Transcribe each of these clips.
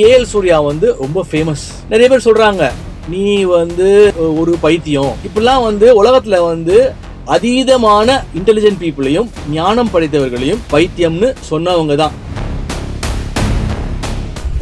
AL Surya வந்து ரொம்ப famous நிறைய பேர் சொல்றாங்க நீ வந்து ஒரு பைத்தியம். இப்படிலாம் வந்து உலகத்துல வந்து அதீதமான இன்டெலிஜென்ட் பீப்புளையும் ஞானம் படைத்தவர்களையும் பைத்தியம்னு சொன்னவங்க தான்.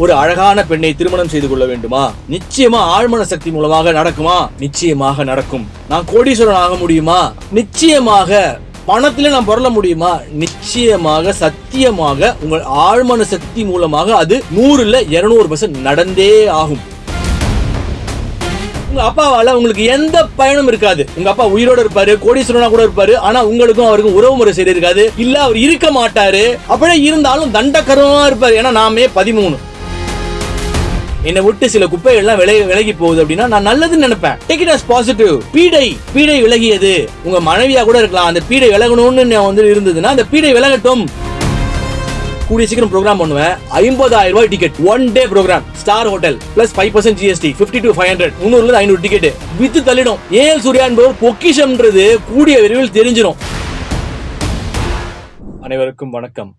ஒரு அழகான பெண்ணை திருமணம் செய்து கொள்ள வேண்டுமா? நிச்சயமா ஆழ்மன சக்தி மூலமாக நடக்குமா? நிச்சயமாக நடக்கும். நான் கோடீஸ்வரன் ஆக முடியுமா? நிச்சயமாக பணத்தில் நான் பொருள முடியுமா? நிச்சயமாக சத்தியமாக உங்கள் ஆழ்மன சக்தி மூலமாக அது நூறுல இருநூறு பர்சன்ட் நடந்தே ஆகும். உங்க அப்பாவால உங்களுக்கு எந்த பயனும் இருக்காது. உங்க அப்பா உயிரோட இருப்பாரு கோடீஸ்வரனா கூட இருப்பாரு ஆனா உங்களுக்கும் அவருக்கும் உறவு முறை சரி இருக்காது இல்ல அவர் இருக்க மாட்டாரு. அப்படியே இருந்தாலும் தண்டக்கரமா இருப்பாரு. ஏன்னா நாமே பதிமூணு. என்னை விட்டு சில குப்பைகள்லாம் விலகி விலகி போகுது அப்படின்னா நான் நல்லதுன்னு நினைப்பேன். டேக் இட் அஸ் பாசிட்டிவ் பீடை பீடை விலகியது. உங்க மனைவியா கூட இருக்கலாம். அந்த பீடை விலகணும்னு வந்து இருந்ததுன்னா அந்த பீடை விலகட்டும். கூடிய சீக்கிரம் ப்ரோக்ராம் பண்ணுவேன். ஐம்பதாயிரம் ரூபாய் ticket one day program star hotel plus five percent GST fifty to five hundred முந்நூறுல ஐநூறு டிக்கெட் வித்து தள்ளிடும். ஏஎல் சூர்யா என்பவர் பொக்கிஷம்ன்றது கூடிய விரைவில் தெரிஞ்சிடும் அனைவருக்கும் வணக்கம்.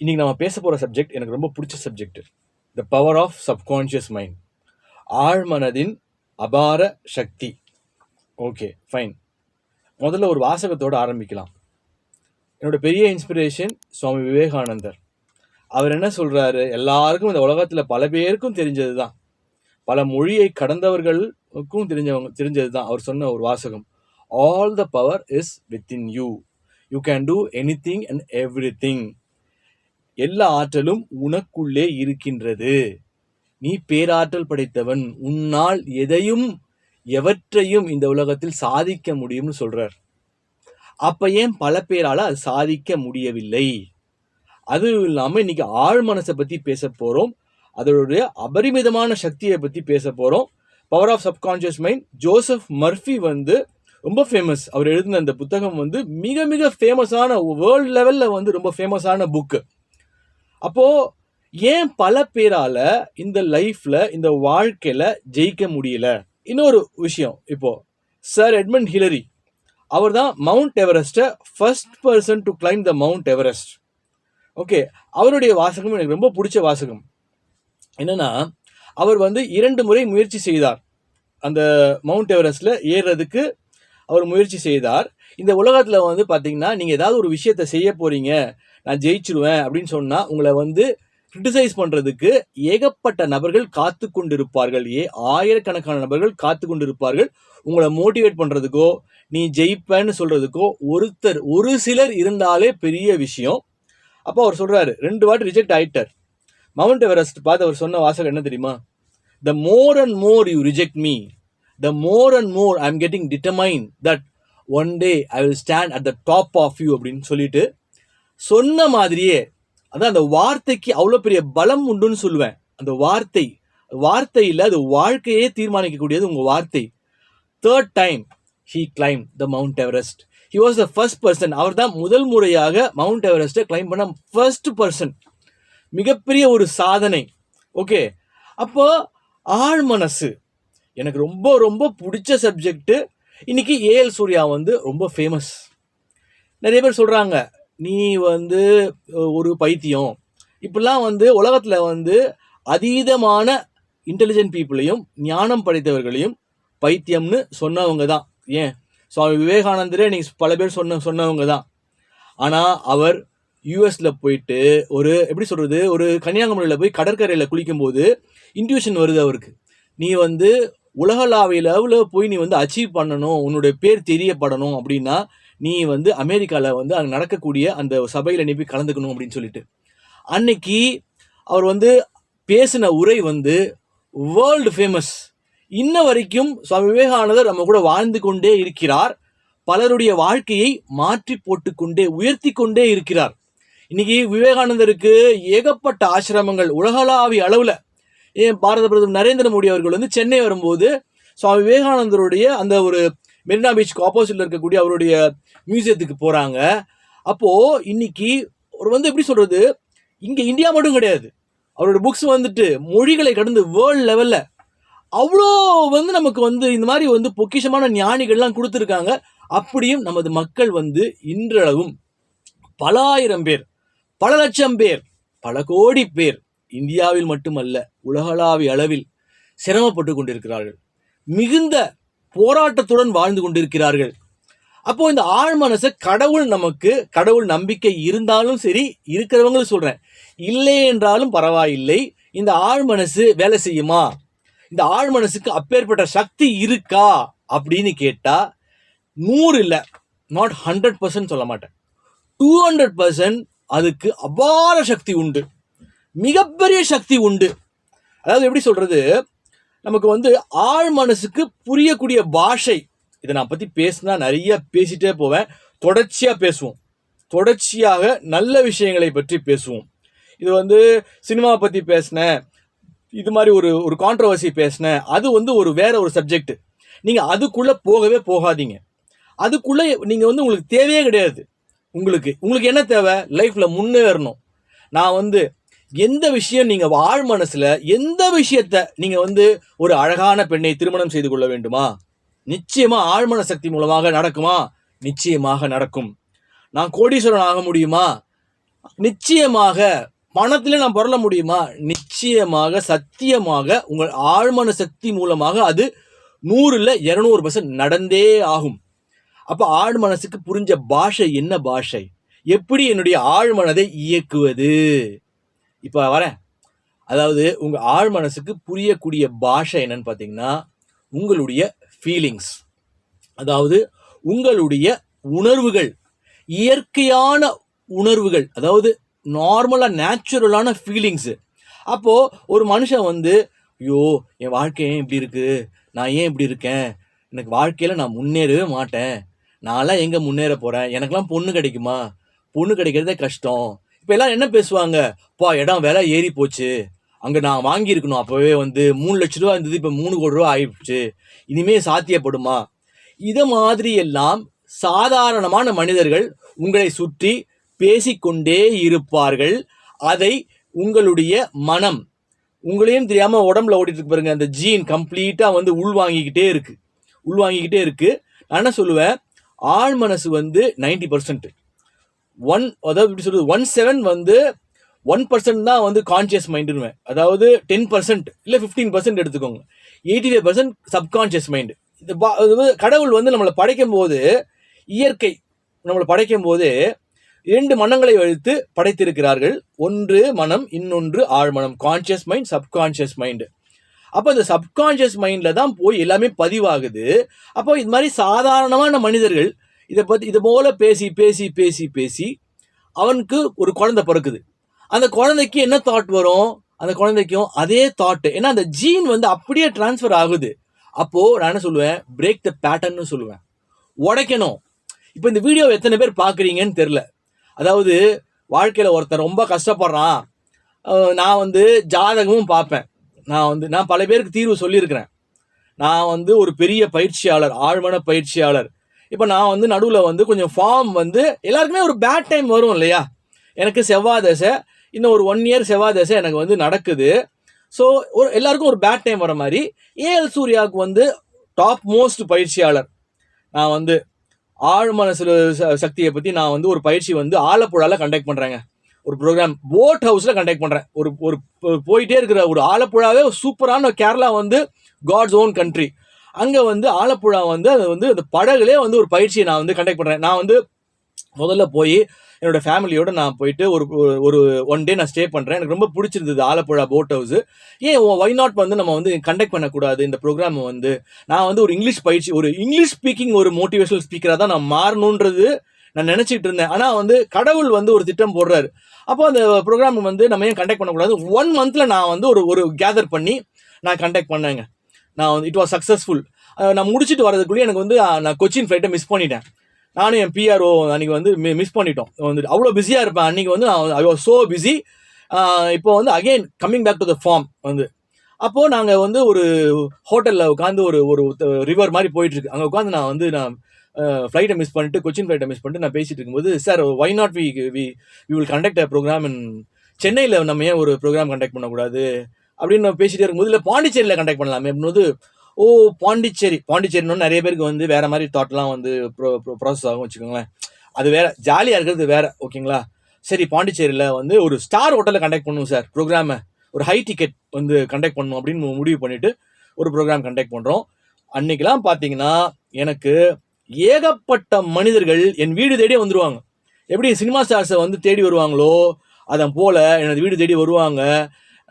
இன்னைக்கு நம்ம பேச போற சப்ஜெக்ட் எனக்கு ரொம்ப பிடிச்ச subject the power of subconscious mind ஆழ்மனதின் அபார சக்தி. ஓகே ஃபைன் முதல்ல ஒரு வாசகத்தோடு ஆரம்பிக்கலாம். என்னோட பெரிய இன்ஸ்பிரேஷன் சுவாமி விவேகானந்தர். அவர் என்ன சொல்கிறாரு எல்லாருக்கும் இந்த உலகத்தில் பல பேருக்கும் தெரிஞ்சது தான் பல மொழியை கடந்தவர்களுக்கும் தெரிஞ்சவங்க தெரிஞ்சது தான் அவர் சொன்ன ஒரு வாசகம். All the power is within you you can do anything and everything எல்லா ஆற்றலும் உனக்குள்ளே இருக்கின்றது. நீ பேராற்றல் படைத்தவன் உன்னால் எதையும் எவற்றையும் இந்த உலகத்தில் சாதிக்க முடியும்னு சொல்றார். அப்ப ஏன் பல பேரால அது சாதிக்க முடியவில்லை? அதுவும் இல்லாம இன்னைக்கு ஆழ் மனசை பத்தி பேச போறோம். அதோடைய அபரிமிதமான சக்தியை பத்தி பேச போறோம். Power of subconscious mind Joseph Murphy வந்து ரொம்ப ஃபேமஸ் அவர் எழுதின அந்த புத்தகம் வந்து மிக மிக ஃபேமஸான வேர்ல்ட் லெவல்ல வந்து ரொம்ப ஃபேமஸான புக்கு அப்போ ஏன் பல பேரால இந்த லைஃப்ல இந்த வாழ்க்கையில ஜெயிக்க முடியல? இன்னொரு விஷயம் இப்போ சார் எட்மண்ட் ஹிலரி அவர் தான் mount எவரெஸ்ட்டை first person to climb the mount Everest okay அவருடைய வாசகம் எனக்கு ரொம்ப பிடிச்ச வாசகம். என்னன்னா அவர் வந்து இரண்டு முறை முயற்சி செய்தார். அந்த மவுண்ட் எவரெஸ்ட்டில் ஏறுறதுக்கு அவர் முயற்சி செய்தார். இந்த உலகத்தில் வந்து பார்த்திங்கன்னா நீங்கள் ஏதாவது ஒரு விஷயத்தை செய்ய போகிறீங்க நான் ஜெயிச்சிருவேன் அப்படின்னு சொன்னா உங்களை வந்து கிரிட்டிசைஸ் பண்றதுக்கு ஏகப்பட்ட நபர்கள் காத்து கொண்டிருப்பார்கள். ஏ ஆயிரக்கணக்கான நபர்கள் காத்து கொண்டிருப்பார்கள். உங்களை மோட்டிவேட் பண்றதுக்கோ நீ ஜெயிப்பேன்னு சொல்றதுக்கோ ஒருத்தர் ஒரு சிலர் இருந்தாலே பெரிய விஷயம். அப்போ அவர் சொல்றாரு ரெண்டு வாட்டி ரிஜெக்ட் ஆயிட்டார். மவுண்ட் எவரெஸ்ட் பார்த்து அவர் சொன்ன வாசகம் என்ன தெரியுமா? The more and more you reject me the more and more I am getting determine that one day I will stand at the top of you அப்படின்னு சொல்லிட்டு சொன்ன மாதிரியே அதான் அந்த வார்த்தைக்கு அவ்வளோ பெரிய பலம் உண்டுன்னு சொல்லுவேன். அந்த வார்த்தை வார்த்தையில் அது வாழ்க்கையே தீர்மானிக்கக்கூடியது உங்கள் வார்த்தை. Third time he climb the mount Everest he was the first person அவர் தான் முதல் முறையாக மவுண்ட் எவரெஸ்ட்டை கிளைம் பண்ண ஃபர்ஸ்ட் பர்சன் மிகப்பெரிய ஒரு சாதனை. ஓகே அப்போ ஆழ் மனசு. எனக்கு ரொம்ப ரொம்ப பிடிச்ச சப்ஜெக்ட்டு இன்னைக்கு ஏஎல் சூர்யா வந்து ரொம்ப ஃபேமஸ் நிறைய பேர் சொல்கிறாங்க நீ வந்து ஒரு பைத்தியம். இப்படிலாம் வந்து உலகத்தில் வந்து அதீதமான இன்டெலிஜென்ட் பீப்புளையும் ஞானம் படைத்தவர்களையும் பைத்தியம்னு சொன்னவங்க தான். ஏன்? சுவாமி விவேகானந்தரே நீங்கள் பல பேர் சொன்ன சொன்னவங்க தான். ஆனால் அவர் யூஎஸில் போயிட்டு ஒரு எப்படி சொல்கிறது ஒரு கன்னியாகுமரியில் போய் கடற்கரையில் குளிக்கும்போது இன்ட்யூஷன் வருது அவருக்கு. நீ வந்து உலகளாவிய லெவலில் போய் நீ வந்து அச்சீவ் பண்ணணும் உன்னுடைய பேர் தெரியப்படணும் அப்படின்னா நீ வந்து அமெரிக்காவில் வந்து அங்கே நடக்கக்கூடிய அந்த சபையில் நீ போய் கலந்துக்கணும் அப்படின்னு சொல்லிட்டு. அன்னைக்கு அவர் வந்து பேசின உரை வந்து வேர்ல்டு ஃபேமஸ் இன்ன வரைக்கும் சுவாமி விவேகானந்தர் நம்ம கூட வாழ்ந்து கொண்டே இருக்கிறார். பலருடைய வாழ்க்கையை மாற்றி போட்டுக்கொண்டே உயர்த்தி கொண்டே இருக்கிறார். இன்னைக்கு விவேகானந்தருக்கு ஏகப்பட்ட ஆசிரமங்கள் உலகளாவிய அளவில். ஏன் பாரத பிரதமர் நரேந்திர மோடி அவர்கள் வந்து சென்னை வரும்போது சுவாமி விவேகானந்தருடைய அந்த ஒரு மெரினா பீச்சுக்கு ஆப்போசிட்டில் இருக்கக்கூடிய அவருடைய மியூசியத்துக்கு போகிறாங்க அப்போ இன்னைக்கு ஒரு வந்து எப்படி சொல்கிறது இங்கே இந்தியா மட்டும் கிடையாது. அவரோட புக்ஸ் வந்துட்டு மொழிகளை கடந்து வேர்ல்ட் லெவலில் அவ்வளோ வந்து நமக்கு வந்து இந்த மாதிரி வந்து பொக்கிஷமான ஞானிகள்லாம் கொடுத்துருக்காங்க. அப்படியும் நமது மக்கள் வந்து இன்றளவும் பல ஆயிரம் பேர் பல லட்சம் பேர் பல கோடி பேர் இந்தியாவில் மட்டுமல்ல உலகளாவிய அளவில் சிரமப்பட்டு கொண்டிருக்கிறார்கள். மிகுந்த போராட்டத்துடன் வாழ்ந்து கொண்டிருக்கிறார்கள். அப்போ இந்த ஆழ்மனசை கடவுள் நமக்கு கடவுள் நம்பிக்கை இருந்தாலும் சரி இருக்கிறவங்களும் சொல்றேன். இல்லை என்றாலும் பரவாயில்லை. இந்த ஆழ்மனசு வேலை செய்யுமா? இந்த ஆழ்மனசுக்கு அப்பேற்பட்ட சக்தி இருக்கா? அப்படின்னு கேட்டா நூறு இல்லை. நாட் ஹண்ட்ரட் பர்சன்ட் சொல்ல மாட்டேன். டூ ஹண்ட்ரட் பர்சன்ட் அதுக்கு அபார சக்தி உண்டு. மிகப்பெரிய சக்தி உண்டு. அதாவது எப்படி சொல்றது? நமக்கு வந்து ஆழ் மனசுக்கு புரியக்கூடிய பாஷை. இதை நான் பற்றி பேசினா நிறைய பேசிட்டே போவேன். தொடர்ச்சியாக பேசுவோம். தொடர்ச்சியாக நல்ல விஷயங்களை பற்றி பேசுவோம். இது வந்து சினிமாவை பற்றி பேசினேன். இது மாதிரி ஒரு ஒரு கான்ட்ரவர்சி பேசினேன். அது வந்து ஒரு வேற ஒரு சப்ஜெக்ட் நீங்கள் அதுக்குள்ளே போகவே போகாதீங்க. அதுக்குள்ளே நீங்கள் வந்து உங்களுக்கு தேவையே கிடையாது. உங்களுக்கு உங்களுக்கு என்ன தேவை? லைஃப்பில் முன்னேறணும். நான் வந்து எந்த விஷயம் நீங்கள் வாழ் மனசில் எந்த விஷயத்த நீங்கள் வந்து ஒரு அழகான பெண்ணை திருமணம் செய்து கொள்ள வேண்டுமா? நிச்சயமா ஆழ்மன சக்தி மூலமாக நடக்குமா? நிச்சயமாக நடக்கும். நான் கோடீஸ்வரன் ஆக முடியுமா? நிச்சயமாக. பணத்தில் நான் பொருள முடியுமா? நிச்சயமாக சத்தியமாக உங்கள் ஆழ்மன சக்தி மூலமாக அது நூறுல இருநூறு பர்சன்ட் நடந்தே ஆகும். அப்ப ஆழ் மனசுக்கு புரிஞ்ச பாஷை என்ன பாஷை? எப்படி என்னுடைய ஆழ்மனதை இயக்குவது? இப்போ வரேன். அதாவது உங்கள் ஆழ் மனசுக்கு புரியக்கூடிய பாஷை என்னன்னு பார்த்தீங்கன்னா உங்களுடைய ஃபீலிங்ஸ் அதாவது உங்களுடைய உணர்வுகள் இயற்கையான உணர்வுகள் அதாவது நார்மலாக நேச்சுரலான ஃபீலிங்ஸு அப்போது ஒரு மனுஷன் வந்து ஐயோ என் வாழ்க்கை ஏன் இப்படி இருக்குது நான் ஏன் இப்படி இருக்கேன்? எனக்கு வாழ்க்கையில் நான் முன்னேறவே மாட்டேன். நான்லாம் எங்கே முன்னேற போகிறேன் எனக்கெல்லாம் பொண்ணு கிடைக்குமா? பொண்ணு கிடைக்கிறதே கஷ்டம். இப்போ எல்லாம் என்ன பேசுவாங்க? பா இடம் விலை ஏறி போச்சு. அங்கே நான் வாங்கியிருக்கணும். அப்போவே வந்து மூணு லட்ச ரூபா இருந்தது. இப்போ மூணு கோடி ரூபா ஆயிடுச்சு. இனிமேல் சாத்தியப்படுமா? இதை மாதிரி எல்லாம் சாதாரணமான மனிதர்கள் உங்களை சுற்றி பேசிக்கொண்டே இருப்பார்கள். அதை உங்களுடைய மனம் உங்களையும் தெரியாமல் உடம்புல ஓடிட்டு இருக்கு பாருங்க. அந்த ஜீன் கம்ப்ளீட்டாக வந்து உள்வாங்கிக்கிட்டே இருக்கு. உள்வாங்கிக்கிட்டே இருக்கு. நான் என்ன சொல்லுவேன்? ஆழ் மனசு வந்து நைன்டி பர்சன்ட் ஒன் அதாவது எப்படி சொல்றது ஒன் செவன் வந்து ஒன் பர்சன்ட் தான் வந்து கான்சியஸ் மைண்டுன்னு அதாவது டென் பர்சன்ட் இல்லை ஃபிஃப்டீன் பர்சன்ட் எடுத்துக்கோங்க. Eighty five percent subconscious mind இந்த இது கடவுள் வந்து நம்மளை படைக்கும் போது இயற்கை நம்மளை படைக்கும் போது இரண்டு மனங்களை வைத்து படைத்திருக்கிறார்கள். ஒன்று மனம் இன்னொன்று ஆழ்மனம். கான்சியஸ் மைண்ட் சப்கான்ஷியஸ் மைண்டு அப்போ இந்த சப்கான்ஷியஸ் மைண்டில் தான் போய் எல்லாமே பதிவாகுது. அப்போ இது மாதிரி சாதாரணமான மனிதர்கள் இதை பற்றி இது போல பேசி பேசி பேசி பேசி அவனுக்கு ஒரு குழந்தை பிறக்குது. அந்த குழந்தைக்கு என்ன தாட் வரும்? அந்த குழந்தைக்கும் அதே தாட்டு ஏன்னா அந்த ஜீன் வந்து அப்படியே டிரான்ஸ்ஃபர் ஆகுது. அப்போது நான் என்ன சொல்லுவேன்? பிரேக் த பேட்டர்ன்னு சொல்லுவேன். உடைக்கணும். இப்போ இந்த வீடியோ எத்தனை பேர் பார்க்குறீங்கன்னு தெரில. அதாவது வாழ்க்கையில் ஒருத்தன் ரொம்ப கஷ்டப்படுறான். நான் வந்து ஜாதகமும் பார்ப்பேன். நான் வந்து நான் பல பேருக்கு தீர்வு சொல்லியிருக்கிறேன். நான் வந்து ஒரு பெரிய பயிற்சியாளர் ஆழ்மன பயிற்சியாளர். இப்போ நான் வந்து நடுவில் வந்து கொஞ்சம் ஃபார்ம் வந்து எல்லாருக்குமே ஒரு பேட் டைம் வரும் இல்லையா? எனக்கு செவ்வாய் தசை இன்னும் ஒரு ஒன் இயர் செவ்வாய் தசை எனக்கு வந்து நடக்குது. ஸோ ஒரு எல்லாருக்கும் ஒரு பேட் டைம் வர மாதிரி ஏஎல் சூர்யாவுக்கு வந்து டாப் மோஸ்ட் பயிற்சியாளர். நான் வந்து ஆழ்மன ச- சக்தியை பற்றி நான் வந்து ஒரு பயிற்சி வந்து ஆலப்புழாவில் கண்டக்ட் பண்ணுறேங்க ஒரு ப்ரோக்ராம் போட் ஹவுஸில் கண்டக்ட் பண்ணுறேன் ஒரு ஒரு போயிட்டே இருக்கிற ஒரு ஆலப்புழாவே சூப்பரான கேரளா வந்து காட்ஸ் ஓன் கண்ட்ரி அங்கே வந்து ஆலப்புழா வந்து அது வந்து அந்த படகுலே வந்து ஒரு பயிற்சியை நான் வந்து கண்டக்ட் பண்ணுறேன் நான் வந்து முதல்ல போய் என்னோட ஃபேமிலியோட நான் போயிட்டு ஒரு ஒரு- ஒன் டே நான் ஸ்டே பண்ணுறேன் எனக்கு ரொம்ப பிடிச்சிருந்தது ஆலப்புழா போட் ஹவுஸ் ஏன் ஒய் நாட் வந்து நம்ம வந்து கண்டக்ட் பண்ணக்கூடாது இந்த ப்ரோக்ராம் வந்து? நான் வந்து ஒரு இங்கிலீஷ் பயிற்சி ஒரு இங்கிலீஷ் ஸ்பீக்கிங் ஒரு மோட்டிவேஷனல் ஸ்பீக்கராக தான் நான் மாறணுன்றது நான் நினச்சிட்டு இருந்தேன். ஆனால் வந்து கடவுள் வந்து ஒரு திட்டம் போடுறாரு. அப்போ அந்த ப்ரோக்ராம் வந்து நம்ம ஏன் கண்டக்ட் பண்ணக்கூடாது? ஒன் மந்தில் நான் வந்து ஒரு ஒரு கேதர் பண்ணி நான் கண்டக்ட் பண்ணேங்க. நான் வந்து இட் வாஸ் சக்ஸஸ்ஃபுல் நான் முடிச்சுட்டு வரதுக்குள்ளேயே எனக்கு வந்து நான் கொச்சின் ஃப்ளைட்டை மிஸ் பண்ணிட்டேன். நானும் என் பிஆர்ஓ அன்றைக்கி வந்து மிஸ் பண்ணிட்டோம். வந்துட்டு அவ்வளோ பிஸியாக இருப்பேன். அன்றைக்கி வந்து நான் ஐ வாஸ் ஸோ பிஸி இப்போ வந்து again coming back to the form வந்து. அப்போது நாங்கள் வந்து ஒரு ஹோட்டலில் உட்காந்து ஒரு ஒரு ரிவர் மாதிரி போயிட்டுருக்கு. அங்கே உட்காந்து நான் வந்து நான் ஃப்ளைட்டை மிஸ் பண்ணிட்டு கொச்சின் ஃப்ளைட்டை மிஸ் பண்ணிட்டு நான் பேசிட்டு இருக்கும்போது sir why not we we we will conduct a programme in சென்னையில் நம்ம ஏன் ஒரு ப்ரோக்ராம் கண்டக்ட் பண்ணக்கூடாது? அப்படின்னு நம்ம பேசிட்டே இருக்கும்போது இல்லை பாண்டிச்சேரியில் கண்டக்ட் பண்ணலாமே அப்படின்போது ஓ பாண்டிச்சேரி. பாண்டிச்சேரின்னு நிறைய பேருக்கு வந்து வேறு மாதிரி தாட்லாம் வந்து ப்ரோ ப்ராசஸ் ஆகும் வச்சுக்கோங்களேன். அது வேற ஜாலியாக இருக்கிறது வேறு ஓகேங்களா சரி பாண்டிச்சேரியில் வந்து ஒரு ஸ்டார் ஹோட்டலில் கண்டக்ட் பண்ணுவோம் சார் ப்ரோக்ராமை ஒரு ஹை டிக்கெட் வந்து கண்டக்ட் பண்ணணும் அப்படின்னு முடிவு பண்ணிவிட்டு ஒரு ப்ரோக்ராம் கண்டக்ட் பண்ணுறோம் அன்றைக்கெலாம் பார்த்தீங்கன்னா எனக்கு ஏகப்பட்ட மனிதர்கள் என் வீடு தேடி வந்துடுவாங்க எப்படி சினிமா ஸ்டார்ஸை வந்து தேடி வருவாங்களோ அதன் போல் எனது வீடு தேடி வருவாங்க.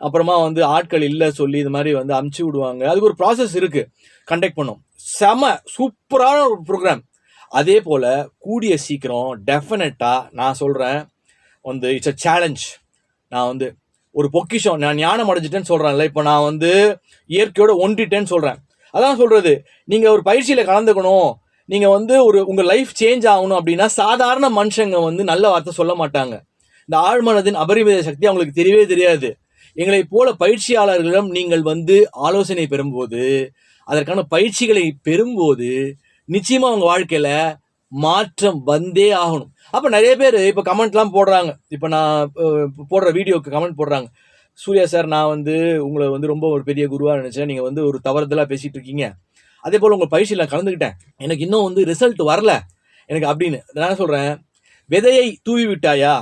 அப்புறமா வந்து ஆட்கள் இல்லை சொல்லி இது மாதிரி வந்து அமுச்சு விடுவாங்க. அதுக்கு ஒரு ப்ராசஸ் இருக்குது கண்டக்ட் பண்ணோம். செம சூப்பரான ஒரு ப்ரோக்ராம் அதே போல் கூடிய சீக்கிரம் டெஃபினட்டாக நான் சொல்கிறேன் வந்து இட்ஸ் அ சேலஞ்ச் நான் வந்து ஒரு பொக்கிஷம் நான் ஞானம் அடைஞ்சிட்டேன்னு சொல்கிறேன்ல இப்போ நான் வந்து இயற்கையோட ஒன்றிட்டேன்னு சொல்கிறேன் அதான் சொல்கிறது நீங்கள் ஒரு பயிற்சியில் கலந்துக்கணும். நீங்கள் வந்து ஒரு உங்கள் லைஃப் சேஞ்ச் ஆகணும் அப்படின்னா சாதாரண மனுஷங்க வந்து நல்ல வார்த்தை சொல்ல மாட்டாங்க. இந்த ஆழ்மனதின் அபரிமித சக்தி அவங்களுக்கு தெரியவே தெரியாது. எங்களை போல பயிற்சியாளர்களிடம் நீங்கள் வந்து ஆலோசனை பெறும்போது அதற்கான பயிற்சிகளை பெறும்போது நிச்சயமாக அவங்க வாழ்க்கையில் மாற்றம் வந்தே ஆகணும். அப்போ நிறைய பேர் இப்போ கமெண்ட்லாம் போடுறாங்க. இப்போ நான் போடுற வீடியோக்கு கமெண்ட் போடுறாங்க. சூர்யா சார் நான் வந்து உங்களை வந்து ரொம்ப ஒரு பெரிய குருவாக நினச்சேன். நீங்கள் வந்து ஒரு தவறுதலாக பேசிகிட்டு இருக்கீங்க. அதே போல் உங்கள் பயிற்சியில் நான் கலந்துக்கிட்டேன். எனக்கு இன்னும் வந்து ரிசல்ட் வரல. எனக்கு அப்படின்னு நான் சொல்கிறேன் விதையை தூவி விட்டாயா?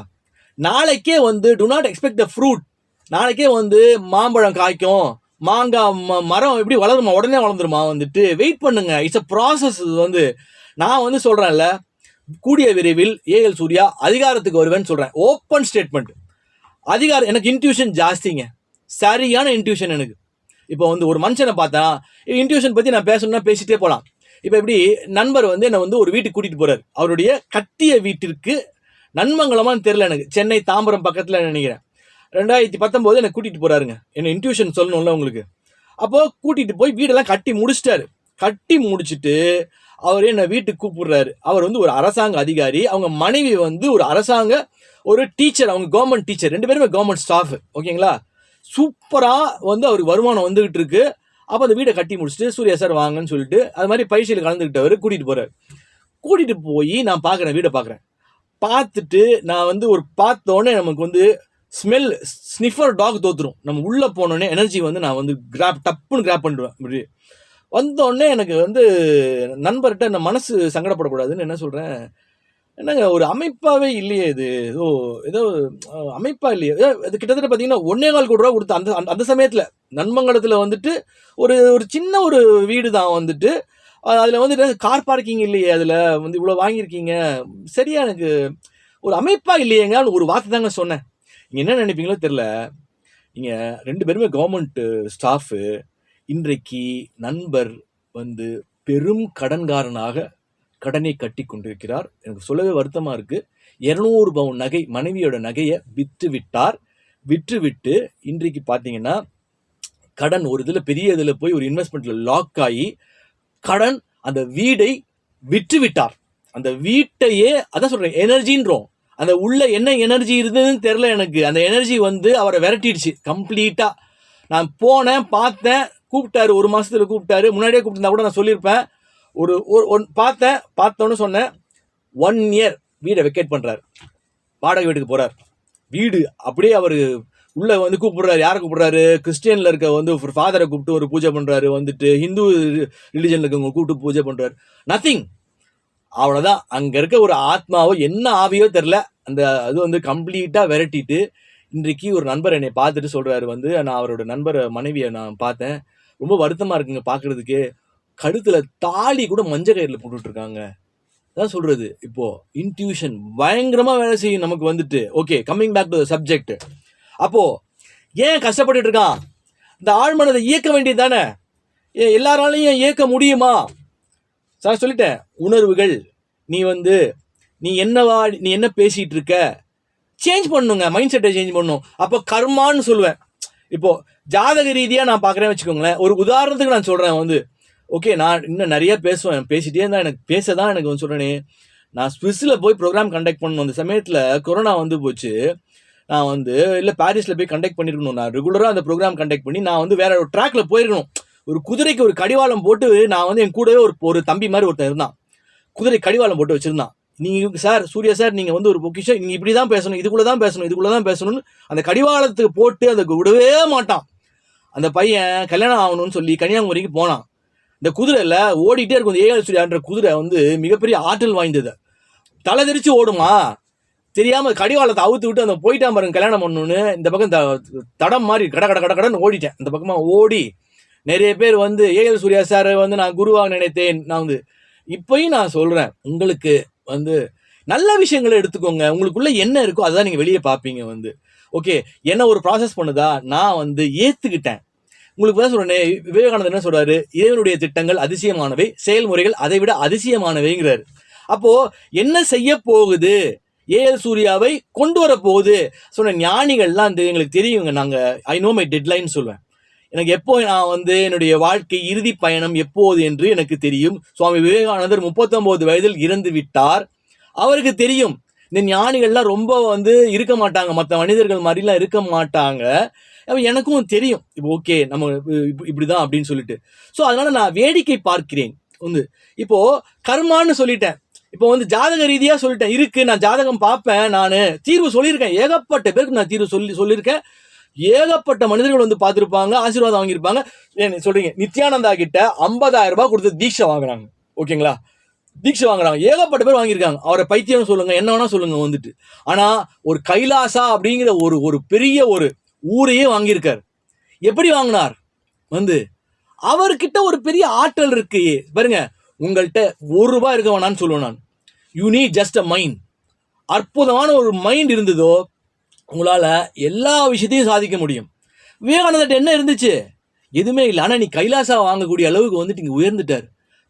நாளைக்கே வந்து do not expect the fruit நாளைக்கே வந்து மாம்பழம் காய்க்கும். மாங்காய் ம- மரம் எப்படி வளருமா உடனே வளர்ந்துருமா வந்துட்டு வெயிட் பண்ணுங்க. இட்ஸ் அ ப்ராசஸ் வந்து. நான் வந்து சொல்கிறேன்ல கூடிய விரைவில் ஏஎல் சூர்யா அதிகாரத்துக்கு வருவேன்னு சொல்கிறேன் ஓப்பன் ஸ்டேட்மெண்ட் அதிகாரம் எனக்கு இன்ட்யூஷன் ஜாஸ்திங்க. சரியான இன்ட்யூஷன் எனக்கு. இப்போ வந்து ஒரு மனுஷனை பார்த்தா இன்ட்யூஷன் பற்றி நான் பேசணும்னா பேசிட்டே போகலாம் இப்போ எப்படி நண்பர் வந்து என்னை வந்து ஒரு வீட்டுக்கு கூட்டிகிட்டு போகிறார் அவருடைய கட்டிய வீட்டிற்கு நன்மங்கலமான்னு தெரில எனக்கு. சென்னை தாம்பரம் பக்கத்தில் நினைக்கிறேன். ரெண்டாயிரத்தி பத்தொம்போது என்னை கூட்டிகிட்டு போறாருங்க. என்ன இன்ட்யூஷன் சொல்லணும்ல உங்களுக்கு. அப்போ கூட்டிகிட்டு போய் வீடெல்லாம் கட்டி முடிச்சிட்டாரு. கட்டி முடிச்சுட்டு அவர் என்னை வீட்டுக்கு கூப்பிடுறாரு. அவர் வந்து ஒரு அரசாங்க அதிகாரி. அவங்க மனைவி வந்து ஒரு அரசாங்க ஒரு டீச்சர் அவங்க கவர்மெண்ட் டீச்சர் ரெண்டு பேருமே கவர்மெண்ட் ஸ்டாஃப் ஓகேங்களா? சூப்பராக வந்து அவருக்கு வருமானம் வந்துகிட்டு இருக்கு. அப்போ அந்த வீடை கட்டி முடிச்சுட்டு சூர்யா சார் வாங்கன்னு சொல்லிட்டு அது மாதிரி பயிற்சியில் கலந்துக்கிட்டவர் கூட்டிகிட்டு போகிறார் கூட்டிகிட்டு போய் நான் பார்க்குறேன் வீடை பார்க்குறேன் பார்த்துட்டு நான் வந்து ஒரு பார்த்தோன்னே நமக்கு வந்து ஸ்மெல் ஸ்னிஃபர் டாக் தோத்துரும். நம்ம உள்ளே போனோடனே எனர்ஜி வந்து நான் வந்து கிராப் டப்புன்னு கிராப் பண்ணிடுவேன். இப்படி வந்தோடனே எனக்கு வந்து நண்பர்கிட்ட இந்த மனசு சங்கடப்படக்கூடாதுன்னு என்ன சொல்கிறேன் என்னங்க ஒரு அமைப்பாகவே இல்லையே இது. ஏதோ ஏதோ அமைப்பாக இல்லையே. ஏதோ இது கிட்டத்தட்ட பார்த்தீங்கன்னா ஒன்னே கால் கோடி ரூபா கொடுத்த அந்த அந்த- அந்த சமயத்தில் நன்மங்கலத்தில் வந்துட்டு ஒரு ஒரு சின்ன ஒரு வீடு தான் வந்துட்டு அதில் வந்துட்டு கார் பார்க்கிங் இல்லையே அதில் வந்து இவ்வளோ வாங்கியிருக்கீங்க. சரியா எனக்கு ஒரு அமைப்பாக இல்லையேங்கன்னு ஒரு வார்த்தை தாங்க சொன்னேன். நீங்கள் என்ன நினைப்பீங்களோ தெரில நீங்கள் ரெண்டு பேருமே கவர்மெண்ட் ஸ்டாஃபு uh, இன்றைக்கு நண்பர் வந்து பெரும் கடன்காரனாக கடனை கட்டி கொண்டிருக்கிறார். எனக்கு சொல்லவே வருத்தமாக இருக்குது இரநூறு பவுன் நகை மனைவியோட நகையை விற்று விட்டார். விற்று விட்டு இன்றைக்கு பார்த்தீங்கன்னா கடன் ஒரு இதில் பெரிய இதில் போய் ஒரு இன்வெஸ்ட்மெண்ட்டில் லாக் ஆகி கடன் அந்த வீடை விற்று விட்டார். அந்த வீட்டையே அதான் சொல்கிறேன் எனர்ஜின்றோம் அந்த உள்ள என்ன எனர்ஜி இருந்ததுன்னு தெரில எனக்கு. அந்த எனர்ஜி வந்து அவரை விரட்டிடுச்சு. கம்ப்ளீட்டாக நான் போனேன் பார்த்தேன் கூப்பிட்டாரு. ஒரு மாதத்தில் கூப்பிட்டாரு. முன்னாடியே கூப்பிட்டுருந்தா கூட நான் சொல்லியிருப்பேன். ஒரு ஒரு- ஒன் பார்த்தேன் பார்த்தோன்னு சொன்னேன். ஒன் இயர் வீடை வெக்கேட் பண்ணுறாரு வாடகை வீட்டுக்கு போகிறார் வீடு அப்படியே அவர் உள்ளே வந்து கூப்பிடுறாரு. யாரை கூப்பிடுறாரு? கிறிஸ்டியனில் இருக்க வந்து ஒரு ஃபாதரை கூப்பிட்டு ஒரு பூஜை பண்ணுறாரு வந்துட்டு ஹிந்து ரிலிஜனில் இருக்கவங்க கூப்பிட்டு பூஜை பண்ணுறாரு நத்திங் அவ்வளோதான் அங்கே இருக்க ஒரு ஆத்மாவோ என்ன ஆவியோ தெரில அந்த அது வந்து கம்ப்ளீட்டாக விரட்டிட்டு இன்றைக்கு ஒரு நண்பர் என்னை பார்த்துட்டு சொல்கிறாரு வந்து நான் அவரோட நண்பரை மனைவியை நான் பார்த்தேன். ரொம்ப வருத்தமாக இருக்குங்க பார்க்குறதுக்கு. கழுத்தில் தாலி கூட மஞ்சள் கயிறில் போட்டுட்ருக்காங்க தான் அதான் இப்போது இப்போ இன்ட்யூஷன் பயங்கரமாக வேலை செய்யும் நமக்கு வந்துட்டு. Okay coming back to subject அப்போது ஏன் கஷ்டப்பட்டுட்டு இருக்கான்? இந்த ஆழ்மனதை இயக்க வேண்டியது தானே? எல்லாராலையும் இயக்க முடியுமா? சார் சொல்லிட்டேன். உணர்வுகள். நீ வந்து நீ என்னவா நீ என்ன பேசிகிட்டு இருக்க சேஞ்ச் பண்ணுங்க. மைண்ட் செட்டை சேஞ்ச் பண்ணும். அப்போ கர்மான்னு சொல்லுவேன். இப்போது ஜாதக ரீதியாக நான் பார்க்குறேன் வச்சுக்கோங்களேன். ஒரு உதாரணத்துக்கு நான் சொல்கிறேன் வந்து. ஓகே நான் இன்னும் நிறைய பேசுவேன். பேசிட்டே இருந்தால் எனக்கு பேச தான் எனக்கு வந்து சொல்கிறேனே நான் ஸ்விஸ்ஸில் போய் ப்ரோக்ராம் கண்டக்ட் பண்ணணும். அந்த சமயத்தில் கொரோனா வந்து போச்சு. நான் வந்து இல்லை பாரிஸில் போய் கண்டக்ட் பண்ணியிருக்கணும் நான் ரெகுலராக அந்த ப்ரோக்ராம் கண்டக்ட் பண்ணி நான் வந்து வேற ஒரு ட்ராக்ல போயிருக்கணும். ஒரு குதிரைக்கு ஒரு கடிவாளம் போட்டு நான் வந்து என் கூடவே ஒரு ஒரு தம்பி மாதிரி ஒருத்தன் இருந்தான். குதிரை கடிவாளம் போட்டு வச்சிருந்தான். நீங்க சார் சூர்யா சார் நீங்க வந்து ஒரு பொக்கிஷம் நீங்க இப்படி தான் பேசணும் இதுக்குள்ளே தான் பேசணும் இதுக்குள்ளே தான் பேசணும்னு அந்த கடிவாளத்துக்கு போட்டு அதை விடவே மாட்டான். அந்த பையன் கல்யாணம் ஆகணும்னு சொல்லி கன்னியாகுமரிக்கு போனான். இந்த குதிரையில் ஓடிட்டே இருக்கும் ஏஎல் சூர்யான்ற குதிரை வந்து மிகப்பெரிய ஆற்றல் வாய்ந்தது. தலை தெரிச்சு ஓடுமா? தெரியாமல் கடிவாளத்தை அவுத்து விட்டு அந்த போயிட்டான் பாருங்க கல்யாணம் பண்ணணுன்னு இந்த பக்கம் த- தடம் மாதிரி கட கட கட கடன்னு ஓடிட்டேன். இந்த பக்கமாக ஓடி நிறைய பேர் வந்து ஏஎல் சூர்யா சார் வந்து நான் குருவாக நினைத்தேன். நான் வந்து இப்பயும் நான் சொல்கிறேன் உங்களுக்கு வந்து நல்ல விஷயங்களை எடுத்துக்கோங்க. உங்களுக்குள்ளே என்ன இருக்கோ அதான் நீங்கள் வெளியே பார்ப்பீங்க வந்து. ஓகே என்ன ஒரு ப்ராசஸ் பண்ணுதா? நான் வந்து ஏற்றுக்கிட்டேன் உங்களுக்கு தான் சொல்கிறேன் விவேகானந்தர் என்ன சொல்கிறாரு இறைவனுடைய திட்டங்கள் அதிசயமானவை செயல்முறைகள் அதை விட அதிசயமானவைங்கிறாரு. அப்போது என்ன செய்ய போகுது? ஏஎல் சூர்யாவை கொண்டு வர போகுது சொன்ன ஞானிகள்லாம் வந்து எங்களுக்கு தெரியுங்க. நாங்கள் ஐ நோ மை டெட்லைன் சொல்லுவேன் எனக்கு எப்போ நான் வந்து என்னுடைய வாழ்க்கை இறுதி பயணம் எப்போது என்று எனக்கு தெரியும். சுவாமி விவேகானந்தர் 39 வயதில் இறந்து விட்டார். அவருக்கு தெரியும். இந்த ஞானிகள்லாம் ரொம்ப வந்து இருக்க மாட்டாங்க. மற்ற மனிதர்கள் மாதிரிலாம் இருக்க மாட்டாங்க. எனக்கும் தெரியும். இப்போ ஓகே நம்ம இப்ப- இப்படிதான் அப்படின்னு சொல்லிட்டு. ஸோ அதனால நான் வேடிக்கை பார்க்கிறேன். வந்து இப்போ கர்மான்னு சொல்லிட்டேன். இப்போ வந்து ஜாதக ரீதியாக சொல்லிட்டேன். இருக்கு நான் ஜாதகம் பார்ப்பேன் நான். தீர்வு சொல்லியிருக்கேன். ஏகப்பட்ட பேருக்கு நான் தீர்வு சொல்லி சொல்லியிருக்கேன். ஏகப்பட்ட மனிதர்கள் வந்து பார்த்துருப்பாங்க ஆசீர்வாதம் வாங்கியிருப்பாங்க. சொல்கிறீங்க நித்யானந்தா கிட்ட 50000 ரூபாய் கொடுத்து தீட்சை வாங்குறாங்க. ஓகேங்களா? தீட்சை வாங்குறாங்க. ஏகப்பட்ட பேர் வாங்கியிருக்காங்க. அவரை பைத்தியம் சொல்லுங்க என்ன வேணால் சொல்லுங்க வந்துட்டு. ஆனால் ஒரு கைலாசா அப்படிங்கிற ஒரு ஒரு பெரிய ஒரு ஊரையே வாங்கியிருக்கார். எப்படி வாங்கினார்? வந்து அவர்கிட்ட ஒரு பெரிய ஆற்றல் இருக்கு பாருங்க உங்கள்கிட்ட ஒரு ரூபாய் இருக்க வேணான்னு சொல்லுவேன் நான். You need just a mind அற்புதமான ஒரு மைண்ட் இருந்ததோ உங்களால் எல்லா விஷயத்தையும் சாதிக்க முடியும். விவேகானந்தர்ட்ட என்ன இருந்துச்சு? எதுவுமே இல்லை. ஆனால் நீ கைலாசா வாங்கக்கூடிய அளவுக்கு வந்துட்டு இங்கே உயர்ந்துட்டார்.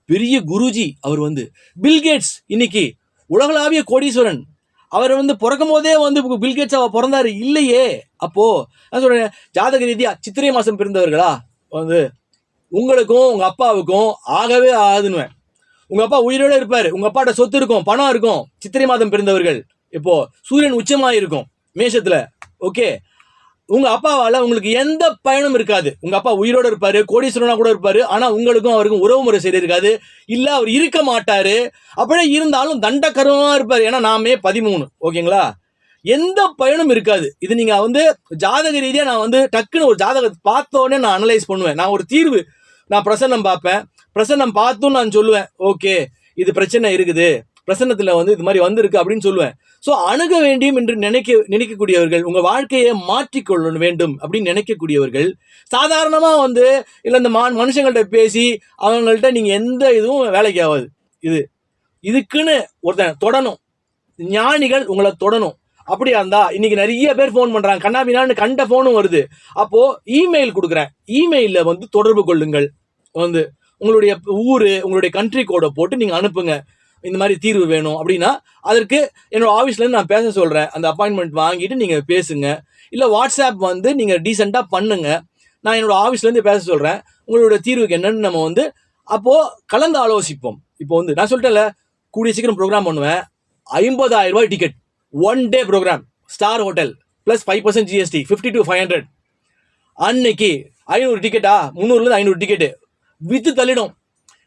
பெரிய குருஜி அவர் வந்து. பில்கேட்ஸ் இன்னைக்கு உலகளாவிய கோடீஸ்வரன். அவர் வந்து பிறக்கும் போதே வந்து பில்கேட்ஸ் அவர் பிறந்தாரு. இல்லையே. அப்போது நான் சொல்கிறேன் ஜாதக ரீதியாக சித்திரை மாதம் பிறந்தவர்களா? வந்து உங்களுக்கும் உங்கள் அப்பாவுக்கும் ஆகவே ஆகுதுன்னுவேன் உங்கள் அப்பா உயிரோட இருப்பார். உங்கள் அப்பாட்ட சொத்து இருக்கும் பணம் இருக்கும். சித்திரை மாதம் பிறந்தவர்கள். இப்போது சூரியன் உச்சமாக இருக்கும் மேஷத்தில். ஓகே உங்கள் அப்பாவால் உங்களுக்கு எந்த பயனும் இருக்காது. உங்கள் அப்பா உயிரோட இருப்பார் கோடீஸ்வரனாக கூட இருப்பார் ஆனால் உங்களுக்கும் அவருக்கும் உறவு முறை சரி இருக்காது. இல்லை அவர் இருக்க மாட்டார். அப்படியே இருந்தாலும் தண்டக்கரமா இருப்பார். ஏன்னா நாமே பதிமூணு. ஓகேங்களா எந்த பயனும் இருக்காது. இது நீங்கள் வந்து ஜாதக ரீதியாக நான் வந்து டக்குன்னு ஒரு ஜாதகத்தை பார்த்தோன்னே நான் அனலைஸ் பண்ணுவேன். நான் ஒரு தீர்வு நான் பிரசன்னம் பார்ப்பேன். பிரசன்னம் பார்த்தும் நான் சொல்லுவேன். ஓகே இது பிரச்சனை இருக்குது. பிரசன்னத்தில் வந்து இது மாதிரி வந்திருக்கு அப்படின்னு சொல்லுவேன். ஸோ அணுக வேண்டும் என்று நினைக்க நினைக்கக்கூடியவர்கள் உங்கள் வாழ்க்கையை மாற்றிக்கொள்ள வேண்டும் அப்படின்னு நினைக்கக்கூடியவர்கள் சாதாரணமாக வந்து இல்லை இந்த மான் மனுஷங்கள்ட்ட பேசி அவங்கள்ட்ட நீங்கள் எந்த இதுவும் வேலைக்கு ஆகாது. இது இதுக்குன்னு ஒருத்தன் தொடணும். ஞானிகள் உங்களை தொடணும். அப்படியா இருந்தா இன்னைக்கு நிறைய பேர் ஃபோன் பண்றாங்க. கண்ணாபினான்னு கண்ட ஃபோனும் வருது. அப்போ இமெயில் கொடுக்குறேன். இமெயிலில் வந்து தொடர்பு கொள்ளுங்கள். வந்து உங்களுடைய ஊர் உங்களுடைய கண்ட்ரி கோடை போட்டு நீங்கள் அனுப்புங்க. இந்த மாதிரி தீர்வு வேணும் அப்படின்னா அதற்கு என்னோடய ஆஃபீஸ்லேருந்து நான் பேச சொல்கிறேன் அந்த அப்பாயின்மெண்ட் வாங்கிட்டு நீங்கள் பேசுங்க. இல்லை வாட்ஸ்அப் வந்து நீங்கள் டீசெண்டாக பண்ணுங்கள் நான் என்னோட ஆஃபீஸ்லேருந்து பேச சொல்கிறேன் உங்களோட தீர்வுக்கு என்னென்னு நம்ம வந்து அப்போது கலந்து ஆலோசிப்போம். இப்போ வந்து நான் சொல்லிட்டேன்ல கூடிய சீக்கிரம் ப்ரோக்ராம் பண்ணுவேன். ஐம்பதாயிரம் ரூபாய் ticket one day program star hotel plus five percent GST fifty to five hundred அன்னைக்கு ஐநூறு டிக்கெட்டா முந்நூறுலேருந்து ஐநூறு டிக்கெட்டு வித்து தள்ளிடும்.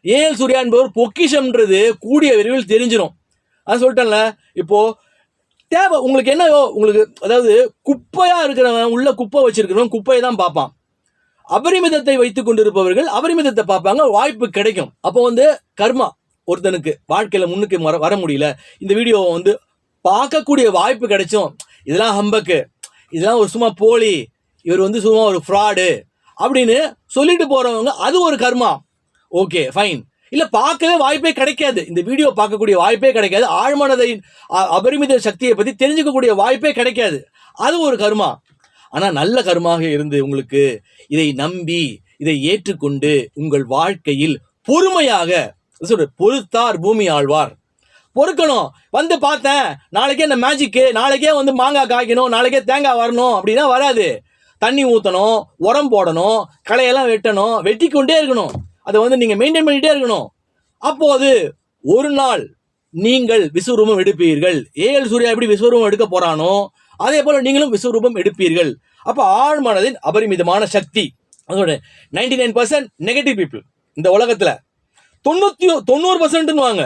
ஏஎல் சூர்யா என்பவர் பொக்கிஷம்ன்றது கூடிய விரைவில் தெரிஞ்சிடும் அது சொல்லிட்டேன்ல இப்போது தேவை உங்களுக்கு என்னவோ உங்களுக்கு அதாவது குப்பையாக இருக்கிறவன் உள்ள குப்பை வச்சிருக்கிறவன் குப்பையை தான் பார்ப்பான். அபரிமிதத்தை வைத்து கொண்டிருப்பவர்கள் அபரிமிதத்தை பார்ப்பாங்க வாய்ப்பு கிடைக்கும். அப்போ வந்து கர்மா ஒருத்தனுக்கு வாழ்க்கையில் முன்னுக்கு வர வர முடியல. இந்த வீடியோவை வந்து பார்க்கக்கூடிய வாய்ப்பு கிடைச்சும். இதெல்லாம் ஹம்பக்கு. இதெல்லாம் ஒரு சும்மா போலி. இவர் வந்து சும்மா ஒரு ஃப்ராடு அப்படின்னு சொல்லிட்டு போகிறவங்க அது ஒரு கர்மா. ஓகே ஃபைன் இல்லை பார்க்கவே வாய்ப்பே கிடைக்காது. இந்த வீடியோ பார்க்கக்கூடிய வாய்ப்பே கிடைக்காது. ஆழ்மனதை அ- அபரிமித சக்தியை பற்றி தெரிஞ்சுக்கக்கூடிய வாய்ப்பே கிடைக்காது. அது ஒரு கருமா. ஆனால் நல்ல கருமாக இருந்து உங்களுக்கு இதை நம்பி இதை ஏற்றுக்கொண்டு உங்கள் வாழ்க்கையில் பொறுமையாக சொல்ற பொறுத்தார் பூமி ஆழ்வார். பொறுக்கணும். வந்து பார்த்தேன் நாளைக்கே இந்த மேஜிக்கு நாளைக்கே வந்து மாங்காய் காய்க்கணும் நாளைக்கே தேங்காய் வரணும் அப்படின்னா வராது. தண்ணி ஊற்றணும் உரம் போடணும் களையெல்லாம் வெட்டணும் வெட்டி கொண்டே இருக்கணும். அதை வந்து நீங்கள் மெயின்டைன் பண்ணிகிட்டே இருக்கணும். அப்போது ஒரு நாள் நீங்கள் விஸ்வரூபம் எடுப்பீர்கள். ஏஎல் சூர்யா எப்படி விஸ்வரூபம் எடுக்க போகிறானோ அதே போல் நீங்களும் விஸ்வரூபம் எடுப்பீர்கள். அப்போ ஆழ்மனதின் அபரிமிதமான சக்தி. அதோட ninety nine percent negative people இந்த உலகத்தில். தொண்ணூற்றி தொண்ணூறு பர்சன்ட்னு வாங்க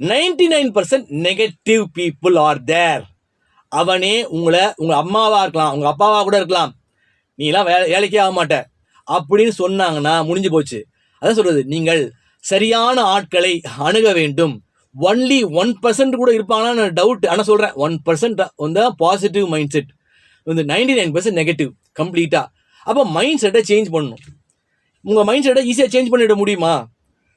ninety nine percent negative people are there அவனே உங்களை உங்கள் அம்மாவாக இருக்கலாம் உங்கள் அப்பாவாக கூட இருக்கலாம். நீலாம் வே வேலைக்கே ஆக மாட்ட. அப்படின்னு சொன்னாங்கன்னா முடிஞ்சு போச்சு. அதான் சொல்கிறது நீங்கள் சரியான ஆட்களை அணுக வேண்டும். ஒன்லி ஒன் பர்சன்ட் கூட இருப்பாங்களான்னு டவுட் ஆனால் சொல்கிறேன் ஒன் பர்சன்ட் வந்து பாசிட்டிவ் மைண்ட் செட் வந்து நைன்டி நைன் பர்சன்ட் நெகட்டிவ் கம்ப்ளீட்டாக அப்போ மைண்ட் செட்டை சேஞ்ச் பண்ணணும். உங்கள் மைண்ட் செட்டை ஈஸியாக சேஞ்ச் பண்ணிட முடியுமா?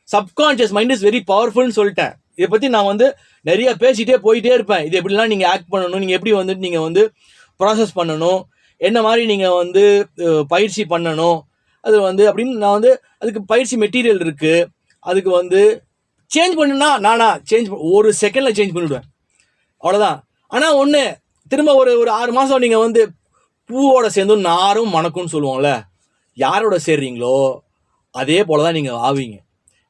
சப்கான்ஷியஸ் மைண்ட் இஸ் வெரி பவர்ஃபுல்னு சொல்லிட்டேன். இதை பற்றி நான் வந்து நிறைய பேசிகிட்டே போயிட்டே இருப்பேன். இது எப்படிலாம் நீங்கள் ஆக்ட் பண்ணணும் நீங்கள் எப்படி வந்துட்டு நீங்கள் வந்து ப்ராசஸ் பண்ணணும் என்ன மாதிரி நீங்கள் வந்து பயிற்சி பண்ணணும் அது வந்து அப்படின்னு நான் வந்து அதுக்கு பயிற்சி மெட்டீரியல் இருக்குது அதுக்கு வந்து சேஞ்ச் பண்ணுனா நானா சேஞ்ச் ஒரு செகண்டில் சேஞ்ச் பண்ணிவிடுவேன் அவ்வளோதான் ஆனால் ஒன்று திரும்ப ஒரு ஒரு ஆறு மாதம் நீங்கள் வந்து பூவோட சேர்ந்து நாரும் மணக்கும்னு சொல்லுவோம்ல யாரோட சேர்றீங்களோ அதே போல தான் நீங்கள் ஆவீங்க.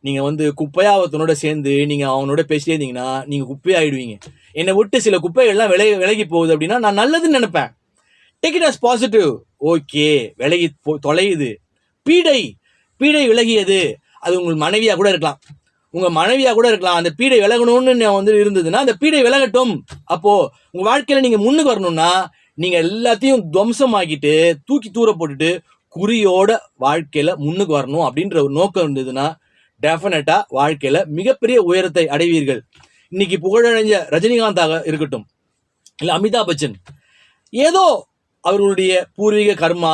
நீங்கள் வந்து குப்பையாக ஒருத்தனோட சேர்ந்து நீங்கள் அவனோட பேசிட்டே இருந்தீங்கன்னா நீங்கள் குப்பையாகிடுவீங்க என்னை விட்டு சில குப்பைகள்லாம் விலகி விலகி போகுது அப்படின்னா நான் நல்லதுன்னு நினைப்பேன். Take it as positive okay விலகி போ தொலையுது. பீடை பீடை விலகியது. அது உங்கள் மனைவியாக கூட இருக்கலாம். உங்கள் மனைவியாக கூட இருக்கலாம். அந்த பீடை விலகணும்னு நான் வந்து இருந்ததுன்னா அந்த பீடை விலகட்டும். அப்போது உங்கள் வாழ்க்கையில் நீங்கள் முன்னுக்கு வரணும்னா நீங்கள் எல்லாத்தையும் துவம்சமாக்கிட்டு தூக்கி தூர போட்டுட்டு குறியோட வாழ்க்கையில் முன்னுக்கு வரணும் அப்படின்ற ஒரு நோக்கம் இருந்ததுன்னா டெஃபினட்டாக வாழ்க்கையில் மிகப்பெரிய உயரத்தை அடைவீர்கள். இன்னைக்கு புகழடைஞ்ச ரஜினிகாந்தாக இருக்கட்டும். இல்லை அமிதாப் பச்சன். ஏதோ அவர்களுடைய பூர்வீக கர்மா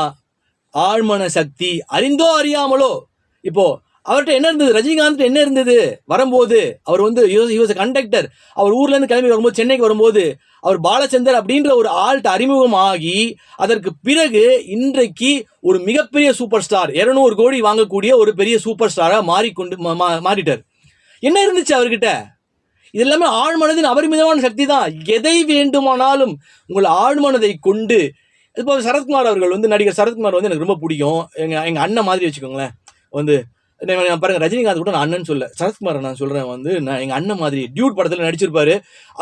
ஆழ்மன சக்தி அறிந்தோ அறியாமலோ. இப்போ அவர்கிட்ட என்ன இருந்தது? ரஜினிகாந்த் என்ன இருந்தது? வரும்போது அவர் வந்து யூஸ் கண்டக்டர் அவர் ஊர்ல இருந்து கிளம்பி வரும்போது சென்னைக்கு வரும்போது அவர் பாலச்சந்தர் அப்படின்ற ஒரு ஆள்கிட்ட அறிமுகமாகி அதற்கு பிறகு இன்றைக்கு ஒரு மிகப்பெரிய சூப்பர் ஸ்டார் இருநூறு கோடி வாங்கக்கூடிய ஒரு பெரிய சூப்பர் ஸ்டாராக மாறிக்கொண்டு மா- மா- மாறிட்டார். என்ன இருந்துச்சு அவர்கிட்ட? இது எல்லாமே ஆழ்மனதின் அபரிமிதமான சக்தி தான். எதை வேண்டுமானாலும் உங்கள் ஆழ்மனதை கொண்டு இப்போ சரத்குமார் அவர்கள் வந்து நடிகர் சரத்குமார் வந்து எனக்கு ரொம்ப பிடிக்கும். எங்கள் எங்கள் அண்ணன் மாதிரி வச்சுக்கோங்களேன். வந்து நான் பாருங்க ரஜினிகாந்த் கூட நான் அண்ணன் சொல்ல. சரத்குமார் நான் சொல்கிறேன் வந்து நான் எங்கள் அண்ணன் மாதிரி டியூட் படத்தில் நடிச்சிருப்பாரு.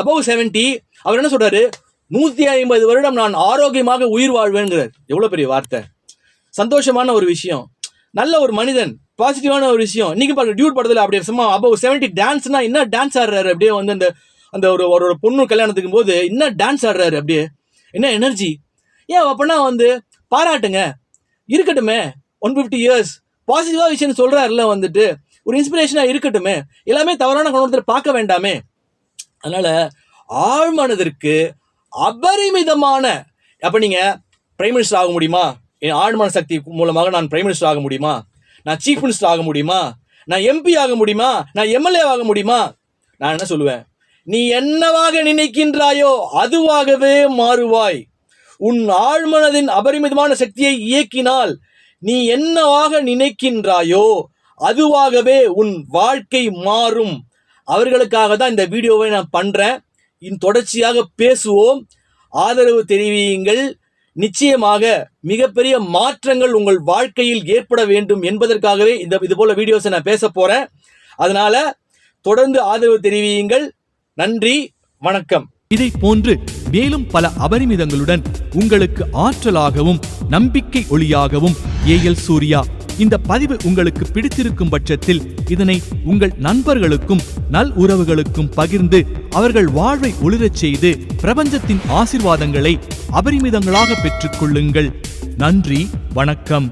அபவ் செவன்ட்டி அவர் என்ன சொல்கிறாரு நூற்றி ஐம்பது வருடம் நான் ஆரோக்கியமாக உயிர் வாழ்வேங்கிறார் எவ்வளோ பெரிய வார்த்தை. சந்தோஷமான ஒரு விஷயம். நல்ல ஒரு மனிதன் பாசிட்டிவான ஒரு விஷயம். இன்னைக்கு பாருங்க டியூட் படத்தில் அப்படியே சும்மா அப்போ செவன்ட்டி டான்ஸ்னா என்ன டான்ஸ் ஆடுறாரு அப்படியே வந்து அந்த அந்த ஒரு ஒரு ஒரு பொண்ணு கல்யாணத்துக்கும் போது என்ன டான்ஸ் ஆடுறாரு அப்படியே? என்ன எனர்ஜி ஏன் அப்படின்னா வந்து பாராட்டுங்க. இருக்கட்டுமே ஒன் ஃபிஃப்டி இயர்ஸ் பாசிட்டிவாக விஷயம் சொல்கிறாருல வந்துட்டு. ஒரு இன்ஸ்பிரேஷனாக இருக்கட்டுமே. எல்லாமே தவறான கண்ணோட்டத்தில் பார்க்க வேண்டாமே. அதனால் ஆழ்மனதிற்கு அபரிமிதமான அப்போ நீங்கள் பிரைம் மினிஸ்டர் ஆக முடியுமா? என் ஆழ்மன சக்தி மூலமாக நான் பிரைம் மினிஸ்டர் ஆக முடியுமா? நான் சீஃப் மினிஸ்டர் ஆக முடியுமா? நான் எம்பி ஆக முடியுமா? நான் எம்எல்ஏ ஆக முடியுமா? நான் என்ன சொல்லுவேன்? நீ என்னவாக நினைக்கின்றாயோ அதுவாகவே மாறுவாய். உன் ஆழ்மனதின் அபரிமிதமான சக்தியை இயக்கினால் நீ என்னவாக நினைக்கின்றாயோ அதுவாகவே உன் வாழ்க்கை மாறும். அவர்களுக்காக தான் இந்த வீடியோவை நான் பண்ணுறேன் இன் தொடர்ச்சியாக பேசுவோம். ஆதரவு தெரிவியுங்கள். நிச்சயமாக மிகப்பெரிய மாற்றங்கள் உங்கள் வாழ்க்கையில் ஏற்பட வேண்டும் என்பதற்காகவே இந்த இது போல வீடியோஸை நான் பேச போகிறேன் அதனால தொடர்ந்து ஆதரவு தெரிவியுங்கள். நன்றி. வணக்கம். இதை போன்று மேலும் பல அபரிமிதங்களுடன் உங்களுக்கு ஆற்றலாகவும் நம்பிக்கை ஒளியாகவும் ஏஎல் சூர்யா இந்த பதிவு உங்களுக்கு பிடித்திருக்கும் பட்சத்தில் இதனை உங்கள் நண்பர்களுக்கும் நல் உறவுகளுக்கும் பகிர்ந்து அவர்கள் வாழ்வை ஒளிரச் செய்து பிரபஞ்சத்தின் ஆசிர்வாதங்களை அபரிமிதங்களாக பெற்றுக்கொள்ளுங்கள் நன்றி வணக்கம்.